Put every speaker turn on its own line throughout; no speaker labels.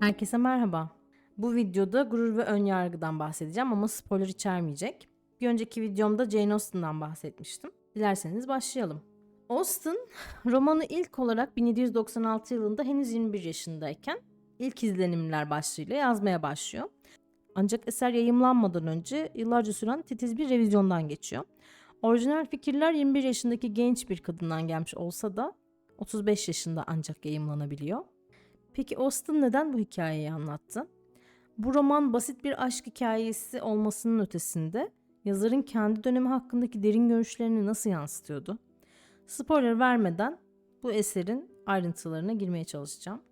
Herkese merhaba. Bu videoda gurur ve önyargıdan bahsedeceğim ama spoiler içermeyecek. Bir önceki videomda Jane Austen'dan bahsetmiştim. Dilerseniz başlayalım. Austen romanı ilk olarak 1796 yılında henüz 21 yaşındayken ilk izlenimler başlığıyla yazmaya başlıyor. Ancak eser yayımlanmadan önce yıllarca süren titiz bir revizyondan geçiyor. Orijinal fikirler 21 yaşındaki genç bir kadından gelmiş olsa da 35 yaşında ancak yayımlanabiliyor. Peki Austen neden bu hikayeyi anlattı? Bu roman basit bir aşk hikayesi olmasının ötesinde yazarın kendi dönemi hakkındaki derin görüşlerini nasıl yansıtıyordu? Spoiler vermeden bu eserin ayrıntılarına girmeye çalışacağım.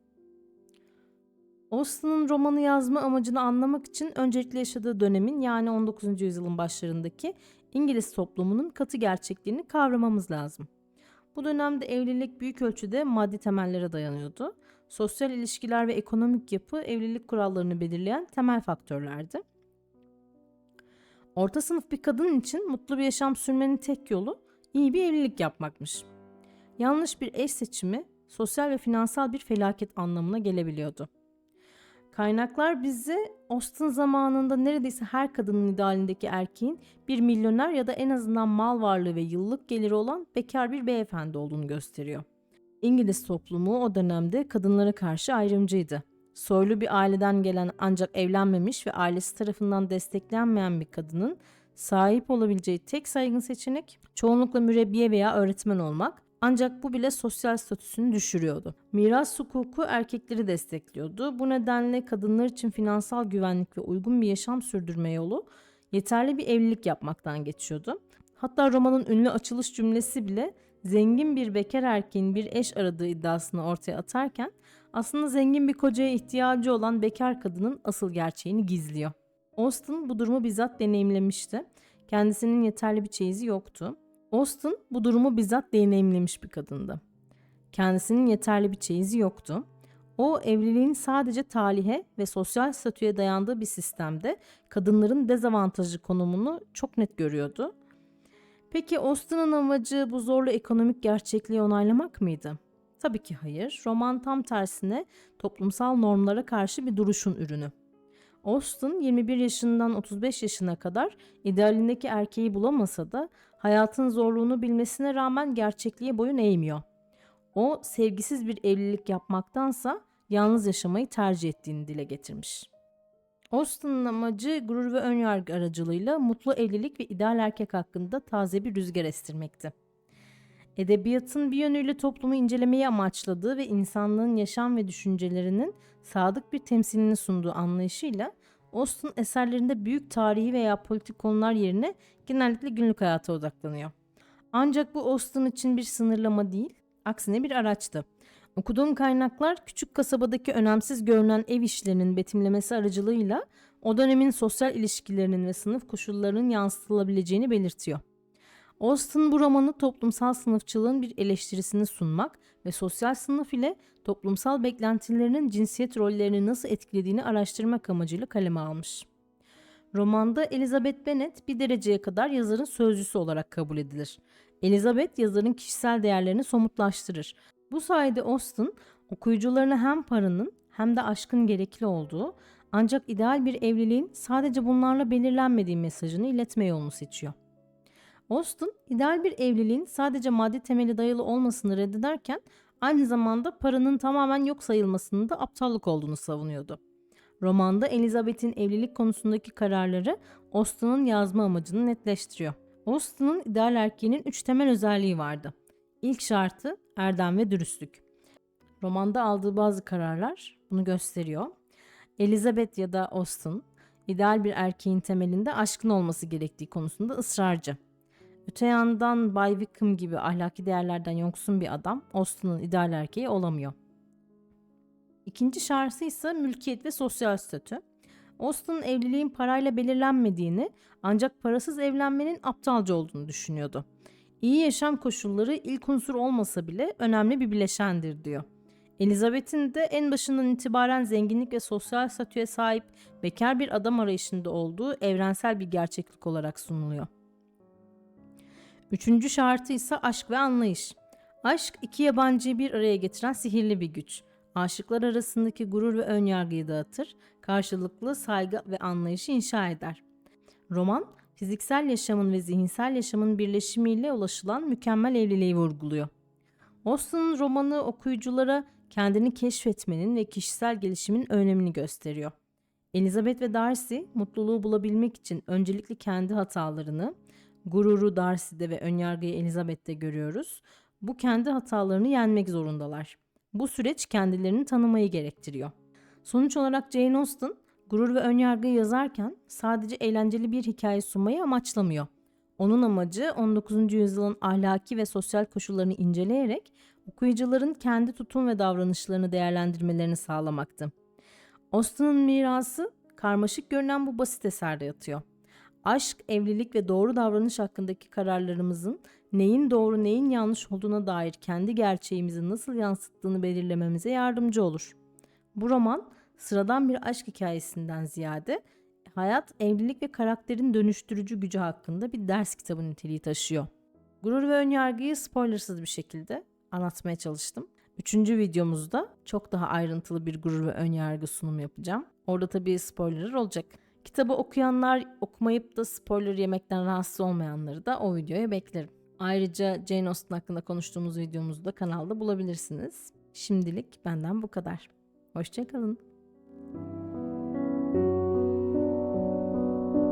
Austen'ın romanı yazma amacını anlamak için öncelikle yaşadığı dönemin yani 19. yüzyılın başlarındaki İngiliz toplumunun katı gerçekliğini kavramamız lazım. Bu dönemde evlilik büyük ölçüde maddi temellere dayanıyordu. Sosyal ilişkiler ve ekonomik yapı evlilik kurallarını belirleyen temel faktörlerdi. Orta sınıf bir kadın için mutlu bir yaşam sürmenin tek yolu iyi bir evlilik yapmakmış. Yanlış bir eş seçimi sosyal ve finansal bir felaket anlamına gelebiliyordu. Kaynaklar bizi Austen zamanında neredeyse her kadının idealindeki erkeğin bir milyoner ya da en azından mal varlığı ve yıllık geliri olan bekar bir beyefendi olduğunu gösteriyor. İngiliz toplumu o dönemde kadınlara karşı ayrımcıydı. Soylu bir aileden gelen ancak evlenmemiş ve ailesi tarafından desteklenmeyen bir kadının sahip olabileceği tek saygın seçenek çoğunlukla mürebbiye veya öğretmen olmak ancak bu bile sosyal statüsünü düşürüyordu. Miras hukuku erkekleri destekliyordu. Bu nedenle kadınlar için finansal güvenlik ve uygun bir yaşam sürdürme yolu yeterli bir evlilik yapmaktan geçiyordu. Hatta romanın ünlü açılış cümlesi bile zengin bir bekar erkeğin bir eş aradığı iddiasını ortaya atarken aslında zengin bir kocaya ihtiyacı olan bekar kadının asıl gerçeğini gizliyor. Austen bu durumu bizzat deneyimlemişti. Kendisinin yeterli bir çeyizi yoktu. Austen bu durumu bizzat deneyimlemiş bir kadındı. Kendisinin yeterli bir çeyizi yoktu. O evliliğin sadece talihe ve sosyal statüye dayandığı bir sistemde kadınların dezavantajlı konumunu çok net görüyordu. Peki Austen'ın amacı bu zorlu ekonomik gerçekliği onaylamak mıydı? Tabii ki hayır. Roman tam tersine toplumsal normlara karşı bir duruşun ürünü. Austen 21 yaşından 35 yaşına kadar idealindeki erkeği bulamasa da hayatın zorluğunu bilmesine rağmen gerçekliğe boyun eğmiyor. O sevgisiz bir evlilik yapmaktansa yalnız yaşamayı tercih ettiğini dile getirmiş. Austen'ın amacı gurur ve önyargı aracılığıyla mutlu evlilik ve ideal erkek hakkında taze bir rüzgar estirmekti. Edebiyatın bir yönüyle toplumu incelemeyi amaçladığı ve insanlığın yaşam ve düşüncelerinin sadık bir temsilini sunduğu anlayışıyla Austen eserlerinde büyük tarihi veya politik konular yerine genellikle günlük hayata odaklanıyor. Ancak bu Austen için bir sınırlama değil, aksine bir araçtı. Okuduğum kaynaklar küçük kasabadaki önemsiz görünen ev işlerinin betimlemesi aracılığıyla o dönemin sosyal ilişkilerinin ve sınıf koşullarının yansıtılabileceğini belirtiyor. Austen bu romanı toplumsal sınıfçılığın bir eleştirisini sunmak ve sosyal sınıf ile toplumsal beklentilerinin cinsiyet rollerini nasıl etkilediğini araştırmak amacıyla kaleme almış. Romanda Elizabeth Bennet bir dereceye kadar yazarın sözcüsü olarak kabul edilir. Elizabeth yazarın kişisel değerlerini somutlaştırır. Bu sayede Austen okuyucularına hem paranın hem de aşkın gerekli olduğu ancak ideal bir evliliğin sadece bunlarla belirlenmediği mesajını iletme yolunu seçiyor. Austen ideal bir evliliğin sadece maddi temeli dayalı olmasını reddederken aynı zamanda paranın tamamen yok sayılmasının da aptallık olduğunu savunuyordu. Romanda Elizabeth'in evlilik konusundaki kararları Austen'ın yazma amacını netleştiriyor. Austen'ın ideal erkeğinin üç temel özelliği vardı. İlk şartı erdem ve dürüstlük. Romanda aldığı bazı kararlar bunu gösteriyor. Elizabeth ya da Austen ideal bir erkeğin temelinde aşkın olması gerektiği konusunda ısrarcı. Öte yandan Bay Wickham gibi ahlaki değerlerden yoksun bir adam Austen'ın ideal erkeği olamıyor. İkinci şartı ise mülkiyet ve sosyal statü. Austen evliliğin parayla belirlenmediğini ancak parasız evlenmenin aptalca olduğunu düşünüyordu. İyi yaşam koşulları ilk unsur olmasa bile önemli bir bileşendir diyor. Elizabeth'in de en başından itibaren zenginlik ve sosyal statüye sahip bekar bir adam arayışında olduğu evrensel bir gerçeklik olarak sunuluyor. Üçüncü şartı ise aşk ve anlayış. Aşk iki yabancıyı bir araya getiren sihirli bir güç. aşıklar arasındaki gurur ve önyargıyı dağıtır, karşılıklı saygı ve anlayışı inşa eder. Roman, fiziksel yaşamın ve zihinsel yaşamın birleşimiyle ulaşılan mükemmel evliliği vurguluyor. Austen'ın romanı okuyuculara kendini keşfetmenin ve kişisel gelişimin önemini gösteriyor. Elizabeth ve Darcy mutluluğu bulabilmek için öncelikle kendi hatalarını, gururu Darcy'de ve önyargıyı Elizabeth'te görüyoruz. Bu kendi hatalarını yenmek zorundalar. Bu süreç kendilerini tanımayı gerektiriyor. Sonuç olarak Jane Austen gurur ve önyargıyı yazarken sadece eğlenceli bir hikaye sunmayı amaçlamıyor. Onun amacı 19. yüzyılın ahlaki ve sosyal koşullarını inceleyerek okuyucuların kendi tutum ve davranışlarını değerlendirmelerini sağlamaktı. Austen'ın mirası karmaşık görünen bu basit eserde yatıyor. Aşk, evlilik ve doğru davranış hakkındaki kararlarımızın neyin doğru neyin yanlış olduğuna dair kendi gerçeğimizi nasıl yansıttığını belirlememize yardımcı olur. Bu roman sıradan bir aşk hikayesinden ziyade hayat, evlilik ve karakterin dönüştürücü gücü hakkında bir ders kitabı niteliği taşıyor. Gurur ve önyargıyı spoilersız bir şekilde anlatmaya çalıştım. Üçüncü videomuzda çok daha ayrıntılı bir gurur ve önyargı sunumu yapacağım. Orada tabii spoiler olacak. Kitabı okuyanlar, okumayıp da spoiler yemekten rahatsız olmayanları da o videoya beklerim. Ayrıca Jane Austen hakkında konuştuğumuz videomuzu da kanalda bulabilirsiniz. Şimdilik benden bu kadar. Hoşçakalın.